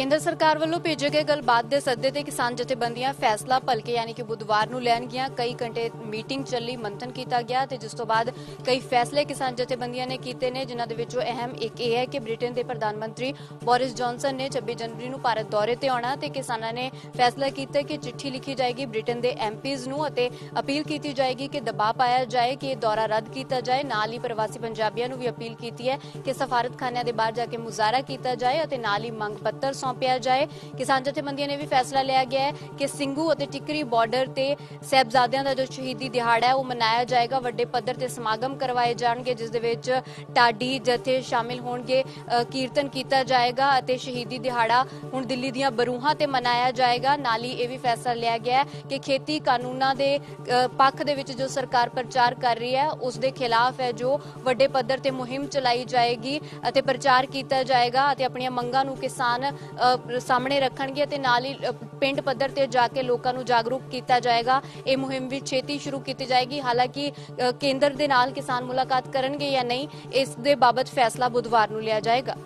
ਕੇਂਦਰ ਸਰਕਾਰ ਵੱਲੋਂ ਭੇਜੇ ਗਏ ਗੱਲਬਾਤ ਦੇ ਸੱਦੇ ਤੇ ਕਿਸਾਨ ਜਥੇਬੰਦੀਆਂ ਫੈਸਲਾ ਭਲਕੇ ਯਾਨੀ ਕਿ ਬੁੱਧਵਾਰ ਨੂੰ ਲੈਣਗੀਆਂ। ਕਈ ਘੰਟੇ ਮੀਟਿੰਗ ਚੱਲੀ, ਮੰਥਨ ਕੀਤਾ ਗਿਆ ਤੇ ਜਿਸ ਤੋਂ ਬਾਅਦ ਕਈ ਫੈਸਲੇ ਕਿਸਾਨ ਜਥੇਬੰਦੀਆਂ ਨੇ ਕੀਤੇ ਨੇ, ਜਿਨ੍ਹਾਂ ਦੇ ਵਿੱਚੋਂ ਅਹਿਮ ਇੱਕ ਇਹ ਹੈ ਕਿ ਬ੍ਰਿਟੇਨ ਦੇ ਪ੍ਰਧਾਨ ਮੰਤਰੀ ਬੋਰਿਸ ਜੌਨਸਨ ਨੇ 26 ਜਨਵਰੀ ਨੂੰ ਭਾਰਤ ਦੌਰੇ ਤੇ ਆਉਣਾ ਤੇ ਕਿਸਾਨਾਂ ਨੇ ਫੈਸਲਾ ਕੀਤਾ ਕਿ ਚਿੱਠੀ ਲਿਖੀ ਜਾਏਗੀ ਬ੍ਰਿਟੇਨ ਦੇ ਐਮਪੀਜ਼ ਨੂੰ ਅਤੇ ਅਪੀਲ ਕੀਤੀ ਜਾਏਗੀ ਕਿ ਦਬਾਅ ਪਾਇਆ ਜਾਏ, ਕਿ ਇਹ ਦੌਰਾ ਰੱਦ ਕੀਤਾ ਜਾਏ। ਨਾਲ ਹੀ ਪ੍ਰਵਾਸੀ ਪੰਜਾਬੀਆਂ ਨੂੰ ਵੀ ਅਪੀਲ ਕੀਤੀ ਹੈ ਕਿ ਸਫਾਰਤਖਾਨਿਆਂ ਦੇ ਬਾਹਰ ਜਾ ਕੇ ਮੁਜ਼ਾਹਰਾ ਕੀਤਾ ਜਾਏ ਅਤੇ ਨਾਲ ਹੀ ਮੰਗ ਪੱਤਰ ਸੌਂਪਿਆ ਜਾਏ। ਕਿਸਾਨ ਜਥੇਬੰਦੀਆਂ ਨੇ ਵੀ ਫੈਸਲਾ ਲਿਆ ਗਿਆ ਹੈ ਕਿ ਸਿੰਗੂ ਅਤੇ ਟਿਕਰੀ ਬਾਰਡਰ ਤੇ ਸਹਿਬਜ਼ਾਦਿਆਂ ਦਾ ਜੋ ਸ਼ਹੀਦੀ ਦਿਹਾੜਾ ਹੈ, ਉਹ ਮਨਾਇਆ ਜਾਏਗਾ। ਵੱਡੇ ਪੱਧਰ ਤੇ ਸਮਾਗਮ ਕਰਵਾਏ ਜਾਣਗੇ, ਜਿਸ ਦੇ ਵਿੱਚ ਟਾਡੀ ਜਥੇ ਸ਼ਾਮਿਲ ਹੋਣਗੇ। ਕੀਰਤਨ ਕੀਤਾ ਜਾਏਗਾ ਅਤੇ ਸ਼ਹੀਦੀ ਦਿਹਾੜਾ ਹੁਣ ਦਿੱਲੀ ਦੀਆਂ ਬਰੂਹਾਂ ਤੇ ਮਨਾਇਆ ਜਾਏਗਾ। ਨਾਲ ਹੀ ਇਹ ਵੀ ਫੈਸਲਾ ਲਿਆ ਗਿਆ ਕਿ ਖੇਤੀ ਕਾਨੂੰਨਾਂ ਦੇ ਪੱਖ ਦੇ ਵਿੱਚ ਜੋ ਸਰਕਾਰ ਪ੍ਰਚਾਰ ਕਰ ਰਹੀ ਹੈ, ਉਸ ਦੇ ਖਿਲਾਫ ਹੈ ਜੋ ਵੱਡੇ ਪੱਧਰ ਤੇ ਮੁਹਿੰਮ ਚਲਾਈ ਜਾਏਗੀ ਅਤੇ ਪ੍ਰਚਾਰ ਕੀਤਾ ਜਾਏਗਾ ਅਤੇ ਆਪਣੀਆਂ ਮੰਗਾਂ ਨੂੰ ਕਿਸਾਨ ਸਾਹਮਣੇ ਰੱਖਣਗੇ ਤੇ ਨਾਲ ਹੀ ਪਿੰਡ ਪੱਧਰ ਤੇ ਜਾ ਕੇ ਲੋਕਾਂ ਨੂੰ ਜਾਗਰੂਕ ਕੀਤਾ ਜਾਏਗਾ। ਇਹ ਮੁਹਿੰਮ ਵੀ ਛੇਤੀ ਸ਼ੁਰੂ ਕੀਤੀ ਜਾਏਗੀ। ਹਾਲਾਂਕਿ ਕੇਂਦਰ ਦੇ ਨਾਲ ਕਿਸਾਨ ਮੁਲਾਕਾਤ ਕਰਨਗੇ ਜਾਂ ਨਹੀਂ, ਇਸ ਦੇ ਬਾਬਤ ਫੈਸਲਾ ਬੁੱਧਵਾਰ ਨੂੰ ਲਿਆ ਜਾਏਗਾ।